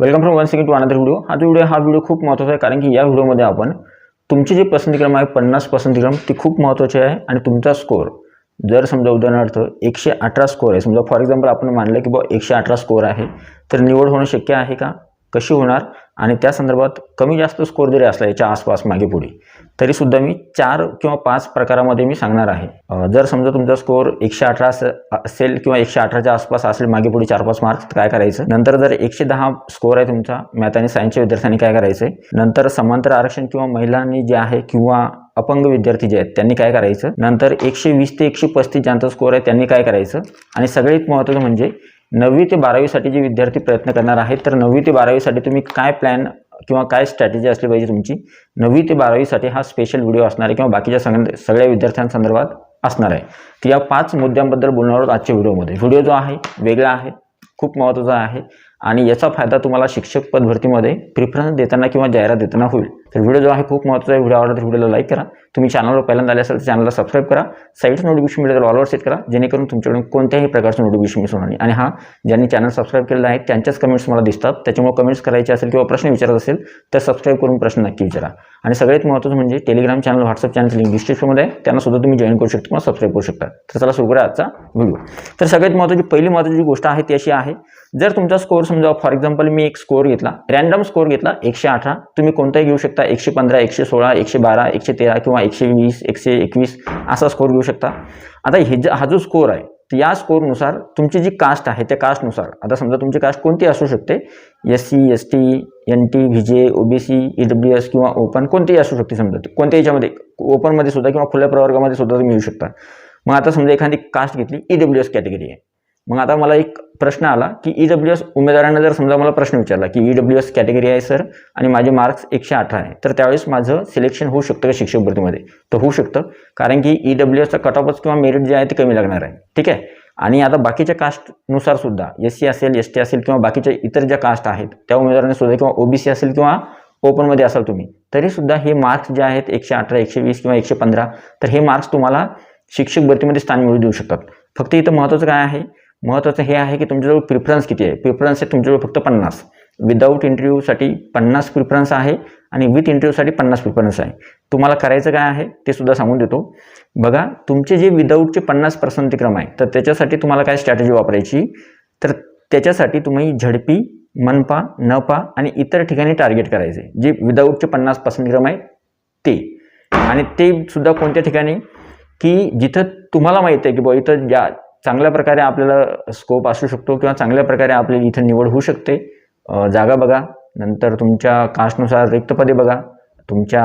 Welcome from one second to another video हा जो video हा व्हिडिओ खूप महत्त्वाचा आहे कारण की या व्हिडिओमध्ये आपण तुमचे जे पसंतीक्रम आहे पन्नास पसंतीक्रम ती खूप महत्त्वाची आहे आणि तुमचा स्कोर जर समजा उदाहरणार्थ एकशे अठरा स्कोर आहे समजा फॉर एक्झाम्पल आपण मानलं की बा एकशे अठरा स्कोर आहे तर निवड होणं शक्य आहे का? कशी होणार? आणि त्या संदर्भात कमी जास्त स्कोर जरी असला याच्या आसपास मागे पुढे तरीसुद्धा मी चार किंवा पाच प्रकारामध्ये मी सांगणार आहे. जर समजा तुमचा स्कोअर एकशे अठरा असेल किंवा एकशे अठराच्या आसपास असेल मागे पुढे चार पाच मार्क्स काय करायचं? नंतर जर एकशे दहा स्कोअर आहे तुमचा मॅथ आणि सायन्सच्या विद्यार्थ्यांनी काय करायचं? आहे नंतर समांतर आरक्षण किंवा महिलांनी जे आहे किंवा अपंग विद्यार्थी जे आहेत त्यांनी काय करायचं? नंतर एकशे वीस ते एकशे पस्तीस ज्यांचा स्कोअर आहे त्यांनी काय करायचं? आणि सगळ्यात महत्त्वाचं म्हणजे नववी ते बारावीसाठी जे विद्यार्थी प्रयत्न करणार आहेत तर नववी ते बारावीसाठी तुम्ही काय प्लॅन किंवा काय स्ट्रॅटेजी असली पाहिजे तुमची नववी ते बारावीसाठी हा स्पेशल व्हिडिओ असणार आहे किंवा बाकीच्या सग सगळ्या विद्यार्थ्यांसंदर्भात असणार आहे. तर या पाच मुद्द्यांबद्दल बोलणार आहोत आजच्या व्हिडिओमध्ये व्हिडिओ जो आहे वेगळा आहे खूप महत्त्वाचा आहे आणि याचा फायदा तुम्हाला शिक्षक पद भरतीमध्ये प्रिफरन्स देताना किंवा जाहिरात देताना होईल. तर व्हिडिओ जो आहे खूप महत्त्वाचा आहे. व्हिडिओ आवडला तर व्हिडिओला लाईक करा. तुम्ही चॅनलवर पहिल्यांदा आले असेल तर चॅनलला सबस्क्राईब करा. साईडचं नोटिफिकेशन मिळेल ऑलवर सेट करा. जेणेकरून तुमच्याकडून कोणत्याही प्रकारचं नोटिफिकेशन मिस होणार नाही. आणि हा ज्यांनी चॅनल सबस्क्राईब केलेलं आहे त्यांच्याच कमेंट्स मला दिसतात. त्याच्यामुळे कमेंट्स करायचे असेल किंवा प्रश्न विचारत असेल तर सबस्क्राईब करून प्रश्न नक्की विचारा. आणि सगळ्यात महत्त्वाचं म्हणजे Telegram channel WhatsApp channel link डिस्क्रिप्शनमध्ये आहे. त्यांना सुद्धा तुम्ही जॉईन करू शकता किंवा सबस्क्राईब करू शकता. तर चला सुरू करा आजचा व्हिडिओ तर सगळ्यात महत्त्वाची पहिली महत्त्वाची गोष्ट आहे ती अशी आहे जर तुमचा स्कोर समजा फॉर एक्झाम्पल मी एक स्कोर घेतला रॅन्डम स्कोर घेतला एकशे अठरा तुम्ही कोणताही घेऊ शकता एकशे पंधरा एकशे सोळा एकशे बारा एकशे तेरा किंवा एकशे वीस एकशे एकवीस असा स्कोर घेऊ शकता. आता हे जो हा जो स्कोर आहे तर या स्कोरनुसार तुमची जी कास्ट आहे त्या कास्टनुसार आता समजा तुमची कास्ट कोणती असू शकते? S C S T N T V J O B C E W S किंवा ओपन कोणतीही असू शकते समजा. कोणत्या याच्यामध्ये ओपनमध्ये सुद्धा किंवा खुल्या प्रवर्गामध्ये सुद्धा तुम्ही येऊ शकता. मग आता समजा एखादी कास्ट घेतली ई डब्ल्यू एस कॅटेगरी आहे. मग आता मला एक प्रश्न आला की ई डब्ल्यू एस उमेदवारांना जर समजा मला प्रश्न विचारला की ई डब्ल्यू एस कॅटेगरी आहे सर आणि माझे मार्क्स एकशे अठरा आहे तर त्यावेळेस माझं सिलेक्शन होऊ शकतं का शिक्षक भरतीमध्ये? तर होऊ शकतं कारण की ई डब्ल्यू एसचा कट ऑफच किंवा मेरिट जे आहे ते कमी लागणार आहे. ठीक आहे? आणि आता बाकीच्या कास्टनुसार सुद्धा एस सी असेल एस टी असेल किंवा बाकीच्या इतर ज्या कास्ट आहेत त्या उमेदवारांनी सुद्धा किंवा ओबीसी असेल किंवा ओपनमध्ये असाल तुम्ही तरी सुद्धा हे मार्क्स जे आहेत एकशे अठरा एकशे वीस किंवा एकशे पंधरा तर हे मार्क्स तुम्हाला शिक्षक भरतीमध्ये स्थान मिळू देऊ शकतात. फक्त इथं महत्त्वाचं काय आहे? महत्त्वाचं हे आहे की तुमच्याजवळ प्रिफरन्स किती आहे? प्रिफरन्स आहे तुमच्याजवळ फक्त पन्नास. विदाऊट इंटरव्ह्यूसाठी पन्नास प्रिफरन्स आहे आणि विथ इंटरव्ह्यूसाठी पन्नास प्रिफरन्स आहे. तुम्हाला करायचं काय आहे? ते सुद्धा सांगून देतो. बघा तुमचे जे विदाऊटचे पन्नास पसंतीक्रम आहे तर त्याच्यासाठी तुम्हाला काय स्ट्रॅटेजी वापरायची? तर त्याच्यासाठी तुम्ही झडपी मनपा नपा आणि इतर ठिकाणी टार्गेट करायचे. जे विदाऊटचे पन्नास पसंतीक्रम आहे ते. आणि ते सुद्धा कोणत्या ठिकाणी? की जिथं तुम्हाला माहीत आहे की बुवा इथं ज्या चांगल्या प्रकारे आपल्याला स्कोप असू शकतो किंवा चांगल्या प्रकारे आपली इथं निवड होऊ शकते. जागा बघा नंतर तुमच्या कास्टनुसार रिक्तपदे बघा तुमच्या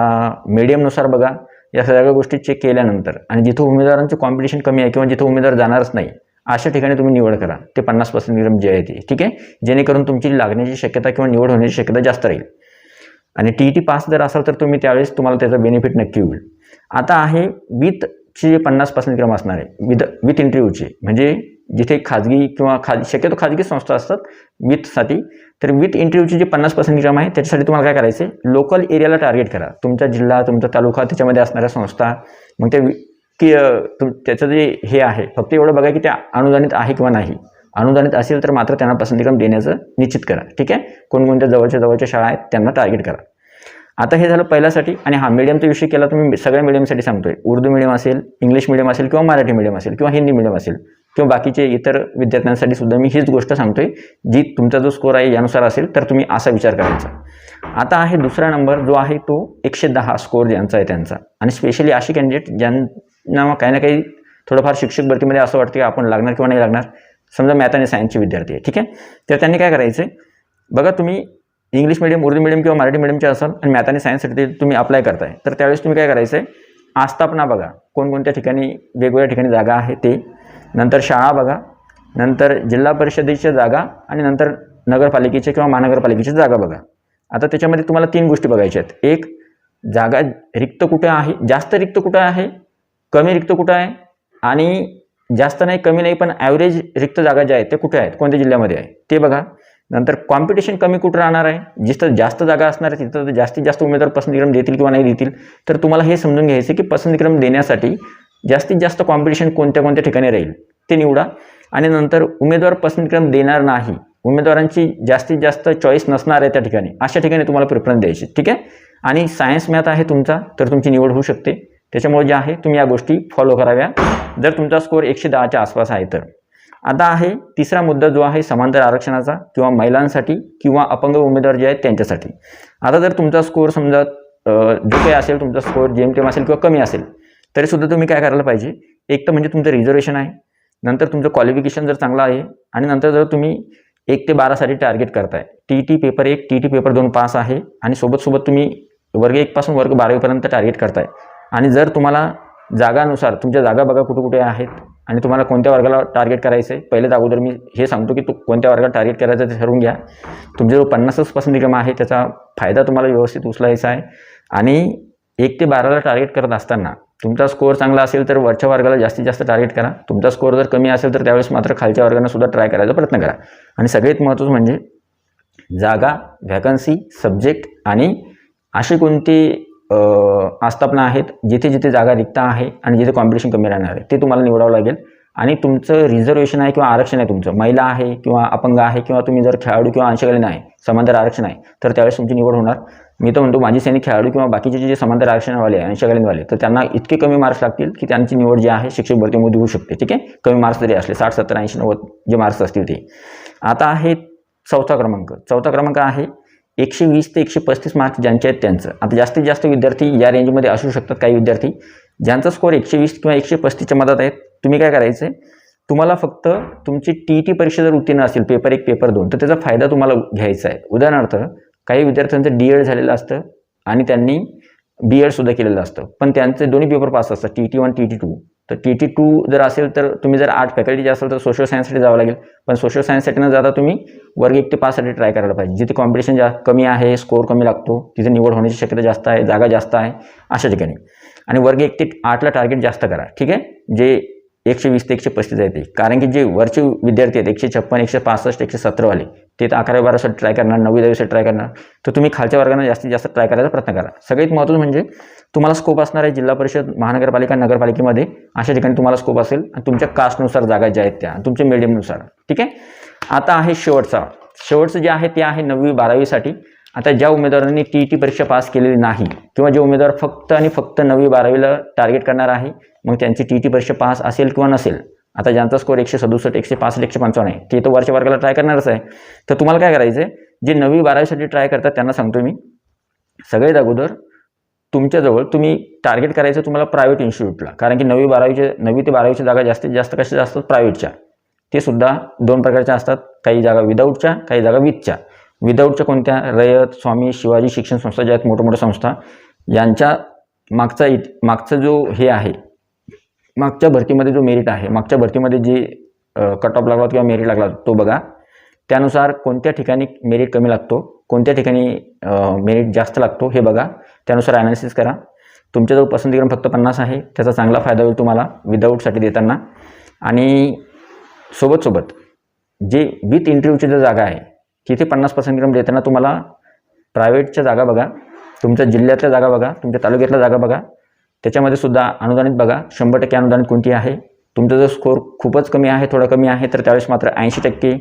मीडियमनुसार बघा या सगळ्या गोष्टी चेक केल्यानंतर आणि जिथं उमेदवारांचं कॉम्पिटिशन कमी आहे किंवा जिथं उमेदवार जाणारच नाही अशा ठिकाणी तुम्ही निवड करा. ते पन्नास पर्सेंट जे आहे ते ठीक आहे? जेणेकरून तुमची लागण्याची शक्यता किंवा निवड होण्याची शक्यता जास्त राहील. आणि टी ई टी पास जर असाल तर तुम्ही त्यावेळेस तुम्हाला त्याचा बेनिफिट नक्की होईल. आता आहे विथ जे पन्नास पर्सेंट क्रम असणार आहे. विद विथ इंटरव्ह्यूची म्हणजे जिथे खाजगी किंवा खाज शक्यतो खाजगी संस्था असतात विथसाठी तर विथ इंटरव्ह्यूची जे पन्नास पर्सेंट क्रम आहे त्याच्यासाठी तुम्हाला काय करायचं आहे लोकल एरियाला टार्गेट करा. तुमचा जिल्हा तुमचा तालुका त्याच्यामध्ये असणाऱ्या संस्था. मग ते वि- की तुम त्याचं जे हे आहे फक्त एवढं बघा की त्या अनुदानित आहे किंवा नाही. अनुदानित असेल तर मात्र त्यांना पसंतीक्रम देण्याचं निश्चित करा. ठीक आहे? कोणकोणत्या जवळच्या जवळच्या शाळा आहेत त्यांना टार्गेट करा. आता हे झालं पहिल्यासाठी आणि हा मीडियमचा विषय केला तुम्ही सगळ्या मीडियमसाठी सांगतोय. उर्दू मीडियम असेल इंग्लिश मिडियम असेल किंवा मराठी मीडियम असेल किंवा हिंदी मीडियम असेल किंवा बाकीचे इतर विद्यार्थ्यांसाठी सुद्धा मी हीच गोष्ट सांगतोय जी तुमचा जो स्कोर आहे यानुसार असेल तर तुम्ही असा विचार करायचा. आता आहे दुसरा नंबर जो आहे तो एकशे दहा स्कोर ज्यांचा आहे त्यांचा. आणि स्पेशली असे कॅन्डिडेट ज्यांना काही ना काही थोडंफार शिक्षक भरतीमध्ये असं वाटतं की आपण लागणार किंवा नाही लागणार. समजा मॅथ आणि सायन्सचे विद्यार्थी आहे ठीक आहे? तर त्यांनी काय करायचं बघा तुम्ही इंग्लिश मिडियम उर्दू मिडियम किंवा मराठी मिडियमचे असाल आणि मॅथ आणि सायन्ससाठी तुम्ही अप्लाय करताय तर त्यावेळेस तुम्ही काय करायचं आहे आस्थापना बघा. कोणकोणत्या ठिकाणी वेगवेगळ्या ठिकाणी जागा आहे ते. नंतर शाळा बघा. नंतर जिल्हा परिषदेच्या जागा आणि नंतर नगरपालिकेच्या किंवा महानगरपालिकेच्या जागा बघा. आता त्याच्यामध्ये तुम्हाला तीन गोष्टी बघायच्या आहेत. एक जागा रिक्त कुठे आहे? जास्त रिक्त कुठं आहे? कमी रिक्त कुठं आहे? आणि जास्त नाही कमी नाही पण ॲव्हरेज रिक्त जागा ज्या आहेत त्या कुठे आहेत? कोणत्या जिल्ह्यामध्ये आहे? ते बघा. नंतर कॉम्पिटिशन कमी कुठं राहणार आहे? जिथं जास्त जागा असणार आहे तिथं जास्तीत जास्त उमेदवार पसंतीक्रम देतील किंवा नाही देतील. तर तुम्हाला हे समजून घ्यायचं की पसंतीक्रम देण्यासाठी जास्तीत जास्त कॉम्पिटिशन कोणत्या कोणत्या ठिकाणी राहील? ते निवडा. आणि नंतर उमेदवार पसंतीक्रम देणार नाही उमेदवारांची जास्तीत जास्त चॉईस नसणार आहे त्या ठिकाणी. अशा ठिकाणी तुम्हाला प्रिफरन्स द्यायची. ठीक आहे? आणि सायन्स मॅथ आहे तुमचा तर तुमची निवड होऊ शकते. त्याच्यामुळे जे आहे तुम्ही या गोष्टी फॉलो कराव्या. जर तुमचा स्कोअर एकशे दहाच्या आसपास आहे तर. आता आहे तिसरा मुद्दा जो आहे समांतर आरक्षणाचा किंवा महिलांसाठी किंवा अपंग उमेदवार जे आहेत त्यांच्यासाठी. आता जर तुमचा स्कोअर समजा जो काही असेल तुमचा स्कोअर जेम टेम असेल किंवा कमी असेल तरीसुद्धा तुम्ही काय करायला पाहिजे? एक तर म्हणजे तुमचं रिझर्वेशन आहे नंतर तुमचं क्वालिफिकेशन जर चांगलं आहे आणि नंतर जर तुम्ही एक ते बारासाठी टार्गेट करताय. टी टी पेपर एक टी टी पेपर दोन पास आहे आणि सोबत सोबत तुम्ही वर्ग एकपासून वर्ग बारावीपर्यंत टार्गेट करताय. आणि जर तुम्हाला जागानुसार तुमच्या जागा बघा कुठे कुठे आहेत आणि तुम्हाला कोणत्या वर्गाला टार्गेट करायचं आहे पहिलेच अगोदर मी हे सांगतो की तू कोणत्या वर्गाला टार्गेट करायचं ते ठरवून घ्या. तुमचे जो पन्नासच निगम आहे त्याचा फायदा तुम्हाला व्यवस्थित उचलायचा आहे. आणि एक ते बाराला टार्गेट करत असताना तुमचा स्कोअर चांगला असेल तर वरच्या वर्गाला जास्तीत जास्त टार्गेट करा. तुमचा स्कोअर जर कमी असेल तर त्यावेळेस मात्र खालच्या वर्गांना सुद्धा ट्राय करायचा प्रयत्न करा. आणि सगळ्यात महत्त्वाचं म्हणजे जागा व्हॅकन्सी सब्जेक्ट आणि अशी कोणती आस्थापना आहेत जिथे जिथे जागा रिक्त आहे आणि जिथे कॉम्पिटिशन कमी राहणार आहे ते तुम्हाला निवडावं लागेल. आणि तुमचं रिझर्वेशन आहे किंवा आरक्षण आहे तुमचं महिला आहे किंवा अपंग आहे किंवा तुम्ही जर खेळाडू किंवा अंशकालीन आहे समांतर आरक्षण आहे तर त्यावेळेस तुमची निवड होणार. मी तर म्हणतो माझी सैनिक खेळाडू किंवा बाकीचे जे समांतर आरक्षणवाले आहे अंशकालीनवाले तर त्यांना इतके कमी मार्क्स लागतील की त्यांची निवड जी आहे शिक्षक भरतीमध्ये होऊ शकते ठीक आहे? कमी मार्क्स जरी असले साठ सत्तर ऐंशी नव्वद जे मार्क्स असतील ते. आता आहे चौथा क्रमांक. चौथा क्रमांक आहे एकशे वीस ते एकशे पस्तीस मार्क्स ज्यांचे आहेत त्यांचं. आता जास्तीत जास्त विद्यार्थी या रेंजमध्ये असू शकतात काही विद्यार्थी. ज्यांचा स्कोअर एकशे वीस किंवा एकशे पस्तीसच्या मधात आहेत तुम्ही काय करायचं आहे तुम्हाला फक्त तुमची टी टी परीक्षा जर उत्तीर्ण असेल पेपर एक पेपर दोन तर त्याचा फायदा तुम्हाला घ्यायचा आहे. उदाहरणार्थ काही विद्यार्थ्यांचं डी एड झालेलं असतं आणि त्यांनी बी एडसुद्धा केलेलं असतं. पण त्यांचे दोन्ही पेपर पास असतात T T one T T two तर टी टी टू जर असेल तर तुम्ही जर आर्ट फॅकल्टीचे असाल तर सोशल सायन्ससाठी जावं लागेल. पण सोशल सायन्ससाठी न जाता तुम्ही वर्ग एक ते पाचसाठी ट्राय करायला पाहिजे. जिथे कॉम्पिटिशन जा कमी आहे स्कोअर कमी लागतो तिथे निवड होण्याची शक्यता जास्त आहे जागा जास्त आहे अशा ठिकाणी. आणि वर्ग एक ते आठला टार्गेट जास्त करा ठीक आहे? जे एकशे वीस ते एकशे पस्तीस आहे ते. कारण की जे वरचे विद्यार्थी आहेत एकशे छप्पन एकशे पासष्ट एकशे सतरावाले ते तर अकरावी बारासाठी ट्राय करणार नववी दहावीसाठी ट्राय करणार. तर तुम्ही खालच्या वर्गांना जास्तीत जास्त ट्राय करायचा प्रयत्न करा. सगळ्यात महत्त्वाचं म्हणजे तुम्हाला स्कोप असणार आहे जिल्हा परिषद महानगरपालिका नगरपालिकेमध्ये. अशा ठिकाणी तुम्हाला स्कोप असेल आणि तुमच्या कास्टनुसार जागा ज्या आहेत त्या तुमच्या मिडियमनुसार ठीक आहे? आता आहे शेवटचा. शेवटचं जे आहे ते आहे नववी बारावीसाठी आता ज्या उमेदवारांनी टी टी परीक्षा पास केलेली नाही किंवा जे उमेदवार फक्त आणि फक्त नववी बारावीला टार्गेट करणार आहे मग त्यांची टी टी परीक्षा पास असेल किंवा नसेल. आता ज्यांचा स्कोअर एकशे सदुसष्ट एकशे पासष्ट एकशे पंचावन्न आहे ते तर वरच्या वर्गाला ट्राय करणारच आहे. तर तुम्हाला काय करायचं आहे जे नवी बारावीसाठी ट्राय करतात त्यांना सांगतो मी. सगळ्यात अगोदर तुमच्याजवळ तुम्ही टार्गेट करायचं तुम्हाला प्रायव्हेट इन्स्टिट्यूटला कारण की नवी बारावीचे नवी ते बारावीच्या जागा जास्तीत जास्त कशा असतात? प्रायव्हेटच्या ते सुद्धा दोन प्रकारच्या असतात. काही जागा विदाऊटच्या काही जागा विथच्या विदाऊटच्या कोणत्या? रयत स्वामी शिवाजी शिक्षण संस्था ज्या आहेत मोठमोठ्या मोठ्या संस्था. यांच्या मागचा इत मागचा जो हे आहे मागच्या भरतीमध्ये जो मेरिट आहे मागच्या भरतीमध्ये जे कट ऑफ लागला किंवा मेरिट लागला तो बघा. त्यानुसार कोणत्या ठिकाणी मेरिट कमी लागतो कोणत्या ठिकाणी मेरिट जास्त लागतो हे बघा. त्यानुसार ॲनालिसिस करा. तुमच्याजवळ पसंतीक्रम फक्त पन्नास आहे त्याचा चांगला फायदा होईल तुम्हाला विदाऊटसाठी देताना. आणि सोबत सोबत जे विथ इंटरव्ह्यूची जर जागा आहे तिथे पन्नास पसंतीक्रम देताना तुम्हाला प्रायव्हेटच्या जागा बघा. तुमच्या जिल्ह्यातल्या जागा बघा तुमच्या तालुक्यातल्या जागा बघा. त्याच्यामध्ये सुद्धा अनुदानित बघा शंभर टक्के अनुदानित कोणती आहे? तुमचा जर स्कोअर खूपच कमी आहे थोडा कमी आहे तर त्यावेळेस मात्र ऐंशी टक्के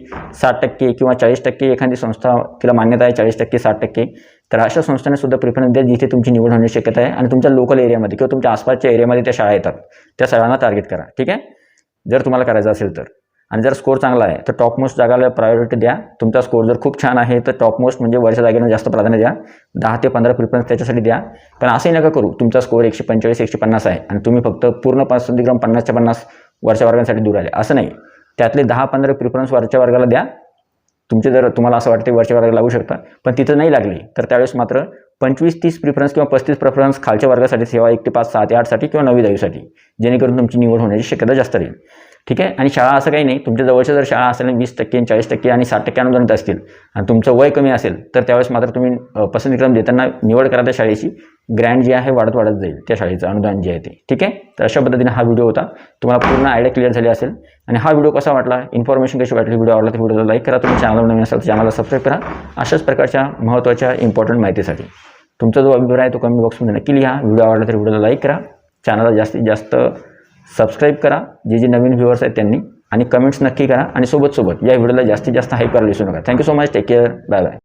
साठ टक्के किंवा चाळीस टक्के एखादी संस्था तिला मान्यता आहे चाळीस टक्के साठ टक्के. तर अशा संस्थांना सुद्धा प्रिफरन्स द्या जिथे तुमची निवड होण्याची शक्यता आहे आणि तुमच्या लोकल एरियामध्ये किंवा तुमच्या आसपासच्या एरियामध्ये त्या शाळा येतात. त्या शाळांना टार्गेट करा ठीक आहे? जर तुम्हाला करायचं असेल तर. आणि जर स्कोर चांगला आहे तर टॉप मोस्ट जागाला प्रायोरिटी द्या. तुमचा स्कोर जर खूप छान आहे तर टॉप मोस्ट म्हणजे वरच्या जागेनं जास्त प्राधान्य द्या. दहा ते पंधरा प्रिफरन्स त्याच्यासाठी द्या. पण असंही नका करू तुमचा स्कोअर एकशे पंचेचाळीस एकशे पन्नास आहे आणि तुम्ही फक्त पूर्ण पसंतीक्रम पन्नासच्या पन्नास वरच्या वर्गांसाठी दूर आले असं नाही. त्यातले दहा पंधरा प्रिफरन्स वरच्या वर्गाला द्या. तुमचे जर तुम्हाला असं वाटते वरच्या वर्गाला लागू शकता पण तिथं नाही लागली तर त्यावेळेस मात्र पंचवीस तीस प्रिफरन्स किंवा पस्तीस प्रिफरन्स खालच्या वर्गासाठी सेवा एक ते पाच सहा ते आठसाठी किंवा नवी दहावीसाठी जेणेकरून तुमची निवड होण्याची शक्यता जास्त राहील. ठीक आहे? आणि शाळा असं काही नाही. तुमच्या जवळच्या जर शाळा असेल वीस टक्के चाळीस टक्के आणि साठ टक्के अनुदानित असतील आणि तुमचं वय कमी असेल तर त्यावेळेस मात्र तुम्ही अ, पसंतीक्रम देताना निवड करा त्या शाळेची. ग्रँड जी आहे वाढत वाढत जाईल त्या शाळेचं अनुदान जे आहे ते. ठीक आहे? तर अशा पद्धतीने हा व्हिडिओ होता. तुम्हाला पूर्ण आयडिया क्लिअर झाली असेल. आणि हा व्हिडिओ कसा वाटला? इन्फॉर्मेशन कशी वाटली? व्हिडिओ आवडला तर व्हिडिओला लाईक करा. तुम्ही चॅनल नवीन असाल तर चॅनलला सबस्क्राईब करा. अशाच प्रकारच्या महत्त्वाच्या इम्पॉर्टंट माहितीसाठी. तुमचा जो अभिप्राय आहे तो कमेंट बॉक्समध्ये नक्की लिहा. व्हिडिओ आवडला तर व्हिडिओला लाईक करा. चॅनलला जास्तीत जास्त सबस्क्राईब करा. जे जे नवीन व्ह्युअर्स आहेत त्यांनी. आणि कमेंट्स नक्की करा. आणि सोबत सोबत या व्हिडिओला जास्तीत जास्त हाईप करायला विसरू नका. Thank you so much take care bye bye